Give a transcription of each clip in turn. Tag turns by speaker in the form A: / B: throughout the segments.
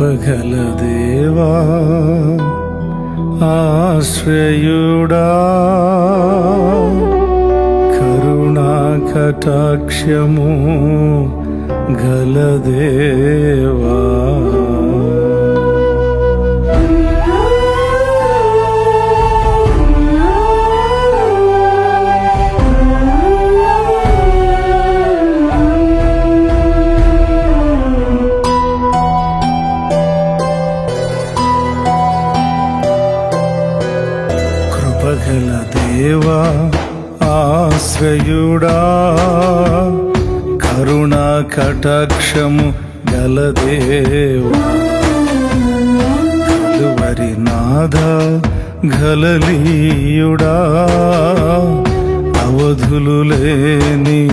A: కృపగల దేవా ఆశ్రయుడా కరుణా కటాక్షము గల దేవా. కటాక్షము గలదేవా? కలువరి నాథ గలలీయుడా అవధులు లేని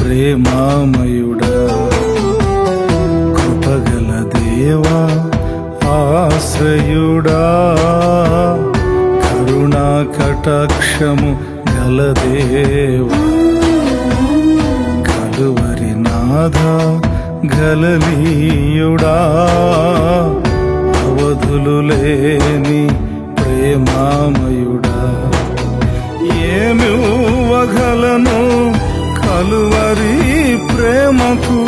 A: ప్రేమామయుడా? కృపగల దేవా ఆశ్రయుడా? కరుణా కటాక్షము గలదేవా? కలువరి నాథ గలలీయుడా అవధులు లేని ప్రేమామయుడా ఏమివ్వగలను కలువరి ప్రేమకు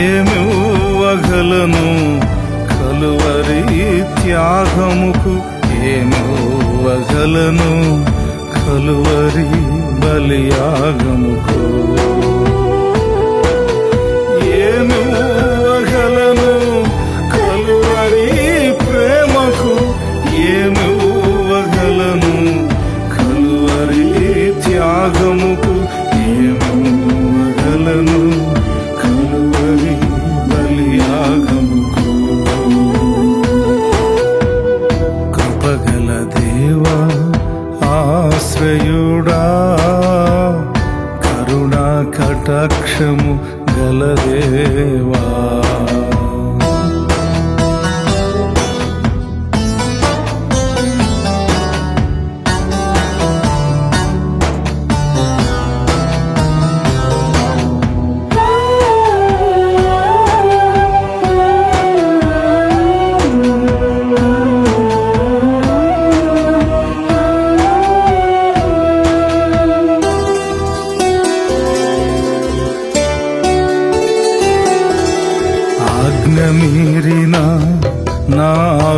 A: ఏమివ్వగలను? కలువరి త్యాగముకు ఏమివ్వగలను? కలువరి బలియాగముకు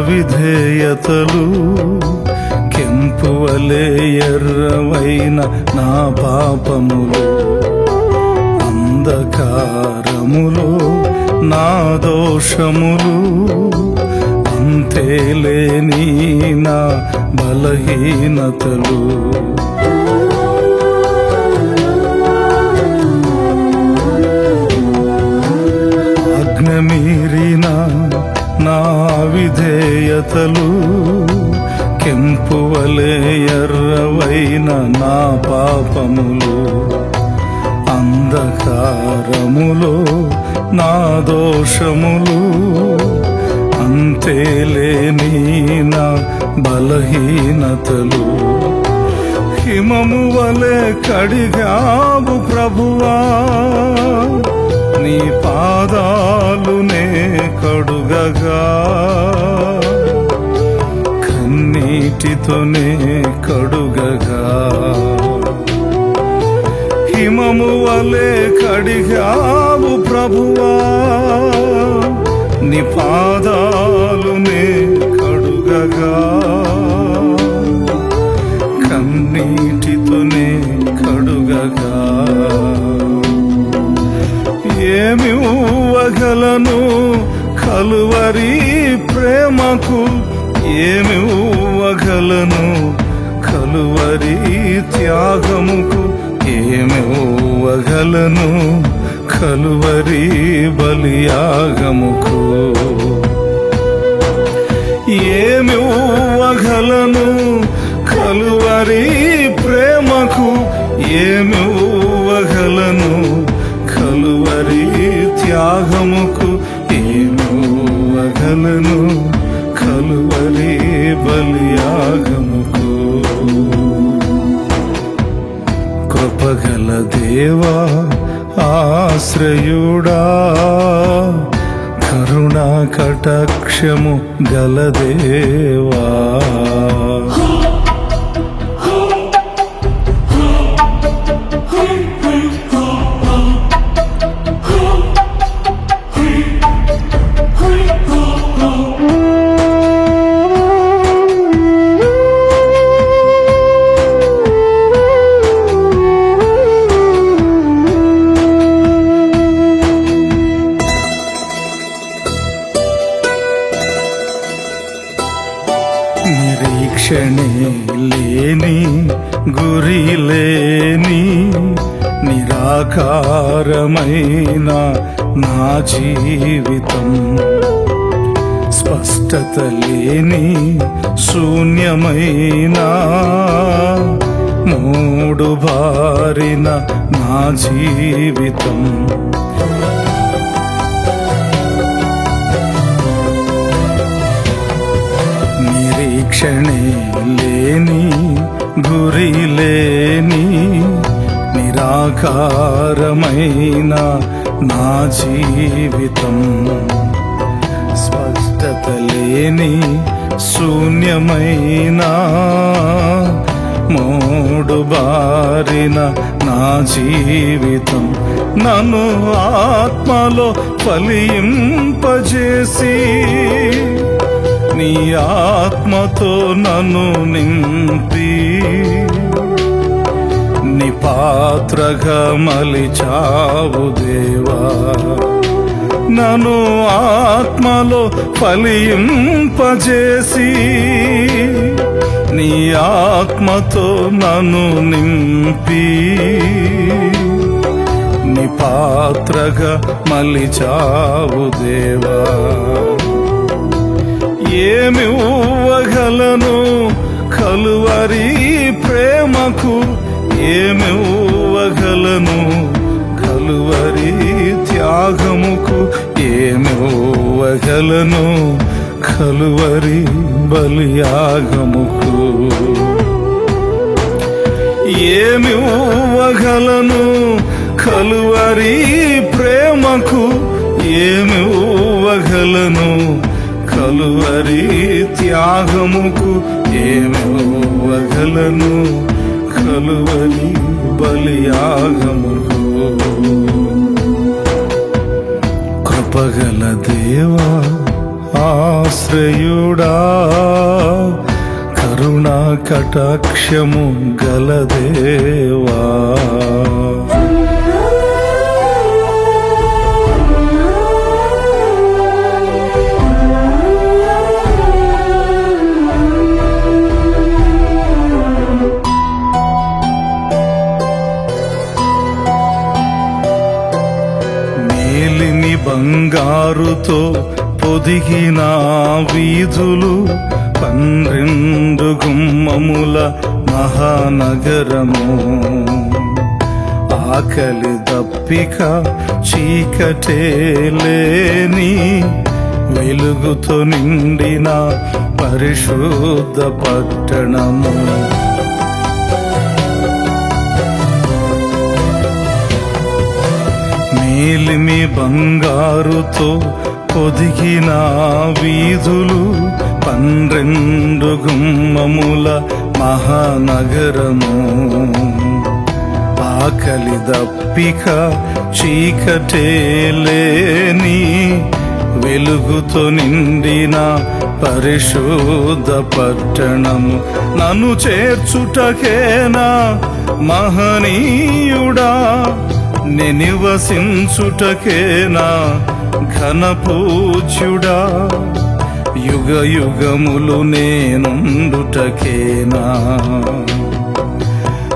A: విధేయతలు కెంపు వలె ఎర్రవైన నా పాపములు. అంధకారములో నా దోషములు. అంతేలేని నా బలహీనతలు. అగ్నమీరి నా విధేయతలు కెంపువలే ఎర్రవైన నా పాపములు. అంధకారములో నా దోషములు అంతేలేని నా బలహీనతలు. హిమము వలె కడిగావు ప్రభువా. నీ పాదాలునే కడుగగా. కన్నీటితోనే కడుగగా. హిమము వలె కడిగావు ప్రభువా. నీ పాదాలునే కడుగగా. కన్నీ ఊవగలను కలువరి ప్రేమకు ఏమి ఊవగలను? కలువరి త్యాగముకు ఏమి ఊవగలను? కలువరి బలియాగముకు ఏమి దేవా ఆశ్రయుడా కరుణా కటాక్షము గలదేవా. నిరాకారమైన నా జీవితం. స్పష్టత లేని శూన్యమైన మూడు బారిన నా జీవితం. నిరీక్షణే లేని గురి లేని నిరాకారమైన నా జీవితం. స్పష్టత లేని శూన్యమైన మూడు బారిన నా జీవితం. నన్ను ఆత్మలో ఫలింపజేసి నీ ఆత్మతో నన్ను నింపి నీ పాత్రగా మలిచావు దేవా. నను ఆత్మలో ఫలింపజేసి నీ ఆత్మతో నన్ను నింపి నీ పాత్రగా మలిచావు దేవా. ఏమి ఊవగలను కలువరి ప్రేమకు ఏమి ఊవగలను కలువరి త్యాగముకు ఏమి ఊవగలను కలువరి బలియాగముకు ఏమి ఊవగలను కలువరి ప్రేమకు ఏమి ఊవగలను కలువరి త్యాగముకు ఏమి ఊవగలను కలువరి బలియాగముకు కృపగల దేవా ఆశ్రయుడా కరుణా కటాక్షము గల దేవా. వారుతో పొదిగిన వీధులు పన్నెండు గుమ్మముల మహానగరము. ఆకలి దప్పిక చీకటే లేని వెలుగుతో నిండిన పరిశుద్ధ పట్టణము. మేలిమి బంగారుతో పొదిగిన వీధులు పన్నెండు గుమ్మముల మహానగరము. ఆకలి దప్పిక చీకటే లేని వెలుగుతో నిండిన పరిశుద్ధ పట్టణము. నన్ను చేర్చుటకేనా మహనీయుడా? నివసించుటకేనా ఘనపూజ్యుడా? యుగ యుగములు నేనుండుటకేనా?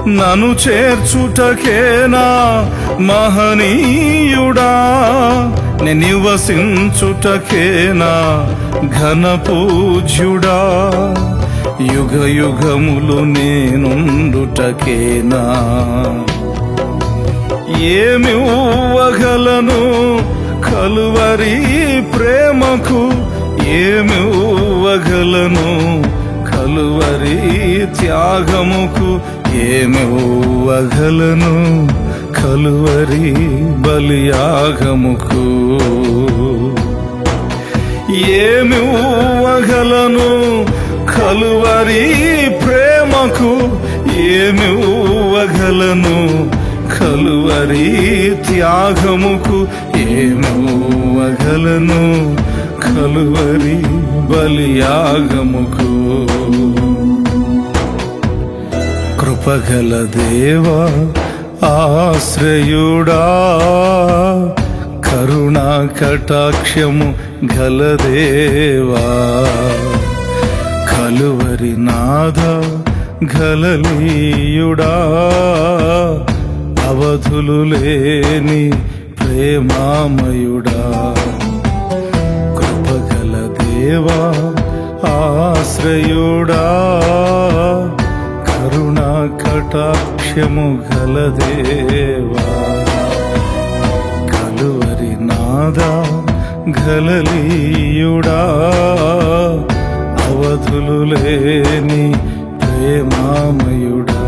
A: నను చేర్చుటకేనా మహనీయుడా? నివసించుటకేనా ఘనపూజ్యుడా? యుగ యుగములు నేనుండుటకేనా? ఏమి ఊవగలను కలువరి ప్రేమకు ఏమి ఊవగలను కలువరి త్యాగముకు ఏమి ఊవగలను కలువరి బలియాగముకు ఏమి ఊవగలను కలువరి ప్రేమకు ఏమి ఊవగలను కలువరి త్యాగముకు ఏమి ఊవగలను కలువరి బలియాగముకు కృపగల దేవా ఆశ్రయుడా కరుణా కటాక్షము గల దేవా. కలువరి నాథ గలలీయుడా అవధులు లేని ప్రేమామయుడా. కృపగల దేవా ఆశ్రయుడా. కరుణా కటాక్షము గల దేవా కలువరి నాదా గలలీయుడా. అవధులు లేని ప్రేమామయుడా.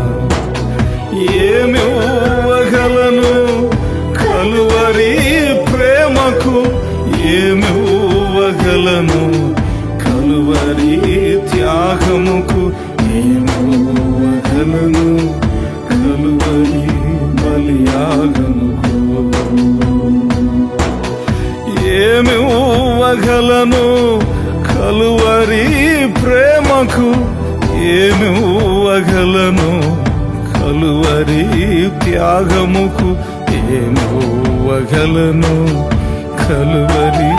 A: ఏమో బాధలను కలువరి త్యాగముకు నేను ఊవగలను కలువరి బలియాగముకు ఏమి ఊవగలను కలువరి ప్రేమకు ఏమి ఊవగలను కలువరి త్యాగముకు ఏమి ఊవగలను కలువరి